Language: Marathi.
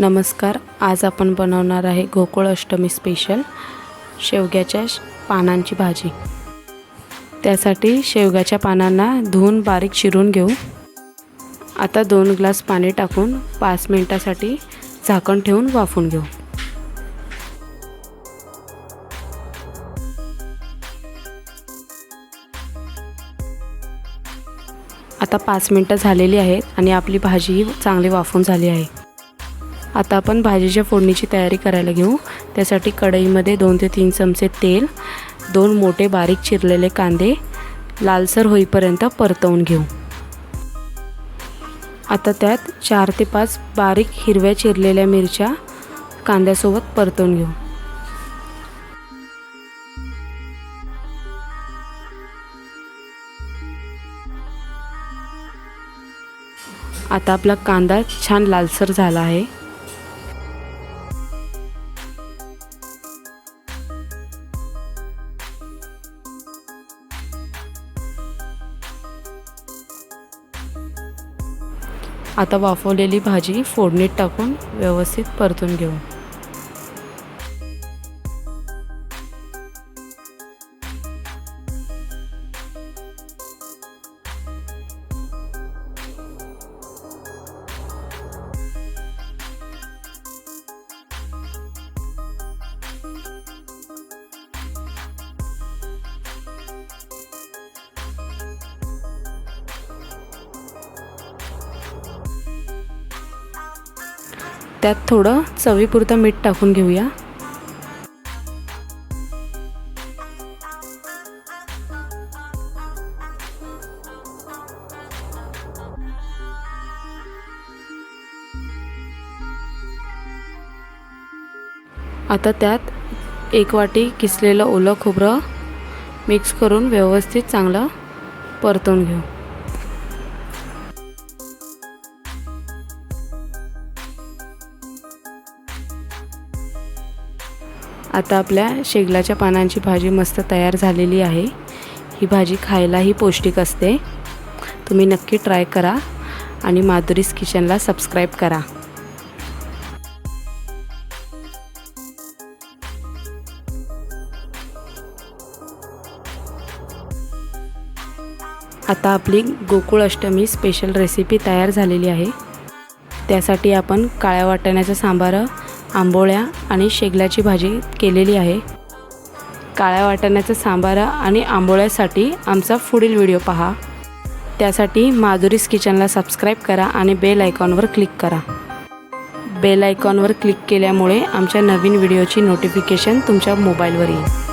नमस्कार आज आपण बनवणार आहे गोकुळ अष्टमी स्पेशल शेवग्याच्या पानांची भाजी. त्यासाठी शेवग्याच्या पानांना धुवून बारीक चिरून घेऊ. आता दोन ग्लास पाणी टाकून पाच मिनटासाठी झाकण ठेवून वाफून घेऊ. आता पाच मिनटं झालेली आहेत आणि आपली भाजी चांगली वाफून झाली आहे. आता आपण भाजीच्या फोडणीची तयारी करायला घेऊ. त्यासाठी कढईमध्ये दोन ते तीन चमचे तेल दोन मोठे बारीक चिरलेले कांदे लालसर होईपर्यंत परतवून घेऊ. आता त्यात चार ते पाच बारीक हिरव्या चिरलेल्या मिरच्या कांद्यासोबत परतवून घेऊ. आता आपला कांदा छान लालसर झाला आहे. आता वाफवलेली भाजी फोडणीत टाकून व्यवस्थित परतून घेऊ. त्यात थोडं चवीपुरतं मीठ टाकून घेऊया. आता त्यात एक वाटी किसलेलं ओलं खोबरं मिक्स करून व्यवस्थित चांगलं परतून घेऊ. आता आपल्या शेगलाच्या पानांची भाजी मस्त तयार झालेली आहे. ही भाजी खायलाही पौष्टिक असते. तुम्ही नक्की ट्राय करा आणि माधुरीस किचनला सबस्क्राईब करा. आता आपली गोकुळ अष्टमी स्पेशल रेसिपी तयार झालेली आहे. त्यासाठी आपण काळ्या वाटाण्याचा सांबार आंबोळ्या आणि शेगलाची भाजी केलेली आहे. काळ्या वाटाण्याचा सांबार आणि आंबोळ्यासाठी आमचा पुढील व्हिडिओ पहा. त्यासाठी माधुरीस किचनला सबस्क्राईब करा आणि बेल आयकॉनवर क्लिक करा. बेल आयकॉनवर क्लिक केल्यामुळे आमच्या नवीन व्हिडिओची नोटिफिकेशन तुमच्या मोबाईलवर येईल.